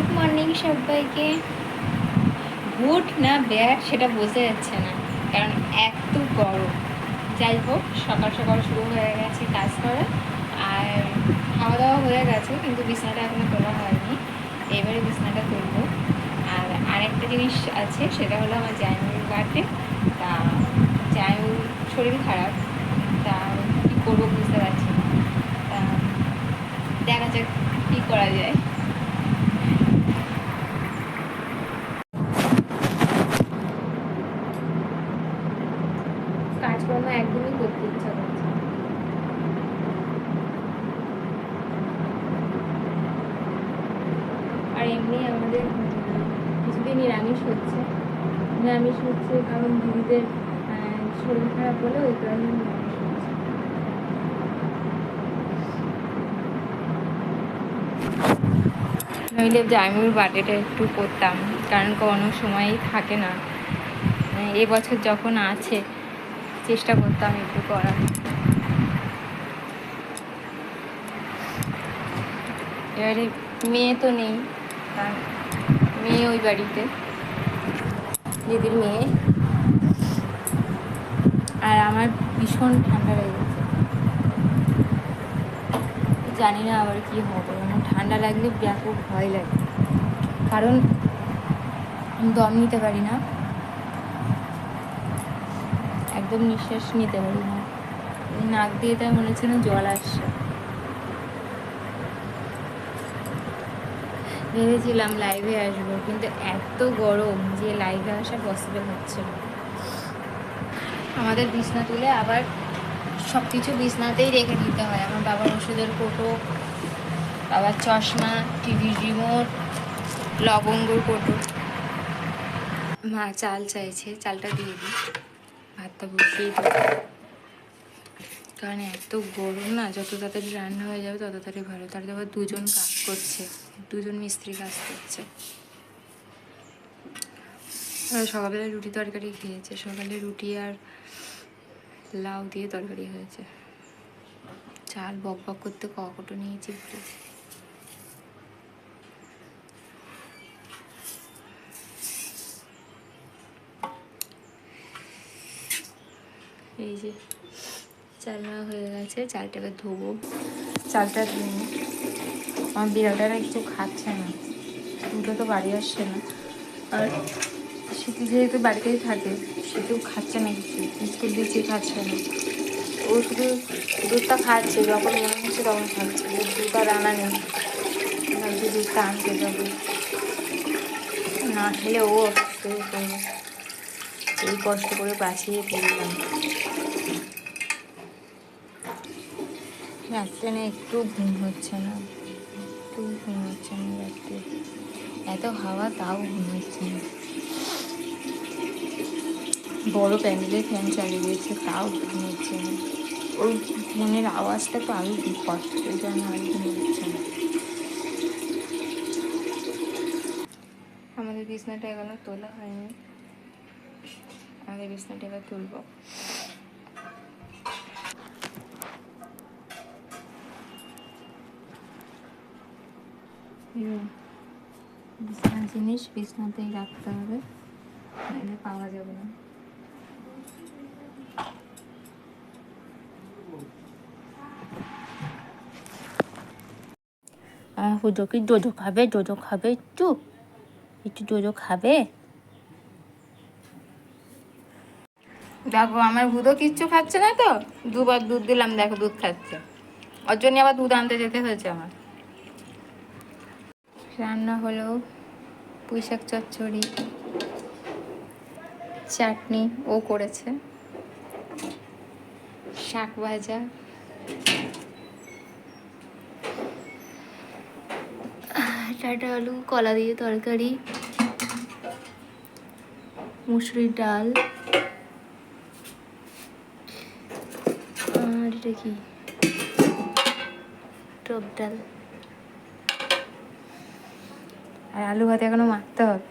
Good morning সবাইকে। Good না bad সেটা বোঝা যাচ্ছে না, কারণ এত গরম। যাই হোক, সকাল সকাল শুরু হয়ে গেছে কাজ করা, আর খাওয়া দাওয়া হয়ে গেছে, কিন্তু বিছানাটা এখনও তোলা হয়নি। এবারে বিছানাটা তুলবো। আর আরেকটা জিনিস আছে, সেটা হলো আমার জানুয়ারির বার্থডে তা জানুর শরীর খারাপ, তা কী করব বুঝতে পারছি না। তা দেখা যাক কী করা যায়। কাজকর্ম একদমই করতে ইচ্ছা করছে আর এমনি আমাদের কিছুদিন নিরামিষ হচ্ছে। নিরামিষ হচ্ছে কারণ দিদিদের শরীর খারাপ বলে ওই কারণে নিরামিষ হচ্ছে। নইলে জামির বার্থডেটা একটু করতাম, কারণ কোনো সময়ই থাকে না। মানে এবছর যখন আছে চেষ্টা করতাম একটু করার। এবারে মেয়ে তো নেই কারণ মেয়ে ওই বাড়িতে, দিদির মেয়ে। আর আমার ভীষণ ঠান্ডা লেগেছে জানি না আবার কি হবে আমার ঠান্ডা লাগলে ব্যাপক ভয় লাগে। কারণ দম নিতে পারি না। একদম নিঃশ্বাস নিতে পারি না। নাক দিয়ে তাই মনে হচ্ছে না জল আসছে। ভেবেছিলাম লাইভে আসব, কিন্তু এত গরম যে লাইভে আসা পসিবল হচ্ছে আমাদের বিছনা তুলে আবার সব কিছু বিছনাতেই রেখে দিতে হয়। আমার বাবার ওষুধের কোটো বাবার চশমা টিভির রিমোট লবঙ্গর কোটো মা চাল চাইছে, চালটা দিয়ে দিই। ভাতটা বসিয়ে দিই। কারণ এত গরম না, যত তাড়াতাড়ি রান্না হয়ে যাবে তত তাড়াতাড়ি ভালো। তার আবার দুজন কাজ করছে, দুজন মিস্ত্রি কাজ করছে। সকালবেলা রুটি তরকারি খেয়েছে। সকালে রুটি আর লাউ দিয়ে তরকারি হয়েছে। চাল বক বক করতে ককটো নিয়েছি এই যে চাল নেওয়া হয়ে গেছে, চালটাকে ধোবো। চালটা আমার বিড়ালটা না কিছু খাচ্ছে না। দুটো তো বাড়ি আসছে না। আর শীতে যেহেতু বাড়িতেই থাকে সেটাও খাচ্ছে না কিছু। বিস্কুট দিচ্ছি, খাচ্ছে না। ও শুধু দুধটা খাচ্ছে, যখন মনে হচ্ছে তখন খাচ্ছে। ওর দুধ আর আনা নেই। ভাবছি দুধটা আনতে যাব। না খেলে ও অসুস্থ হয়ে পড়বে এই কষ্ট করে বাঁচিয়ে তুললাম রাত্রে না একটু ঘুম হচ্ছে না। একটু ঘুম হচ্ছে না রাত্রে। এত হাওয়া, তাও ঘুম হচ্ছে না। বড় প্যান্ডেলের ফ্যান চালিয়ে দিয়েছে, তাও ঘুম হচ্ছে না। ওই ফোনের আওয়াজটা তো আরও বিপদ ওই জন্য আর ঘুম হচ্ছে না। আমাদের বিছনাটা এখনও তোলা হয়নি। আমাদের বিছনাটা এবার তুলবো। বিছানার জিনিস, বিছনাতেই রাখতে হবে, নাহলে পাওয়া যাবে না। আমার হুজো কি? জোজো খাবে? জোজো খাবে একটু? একটু জোজো খাবে? দেখো, আমার হুদো কিচ্ছু খাচ্ছে না তো? দুবার দুধ দিলাম, দেখো দুধ খাচ্ছে। ওর জন্য আবার দুধ আনতে যেতে হয়েছে আমার। রান্না হলো পুঁই শাক চচ্চড়ি, চাটনি, ও করেছে। শাক ভাজা। টাটা আলু, কলা দিয়ে তরকারি, মুসুরির ডাল। আর এটা কি? টক ডাল। আর আলু ভাতে এখনো মাখতে হবে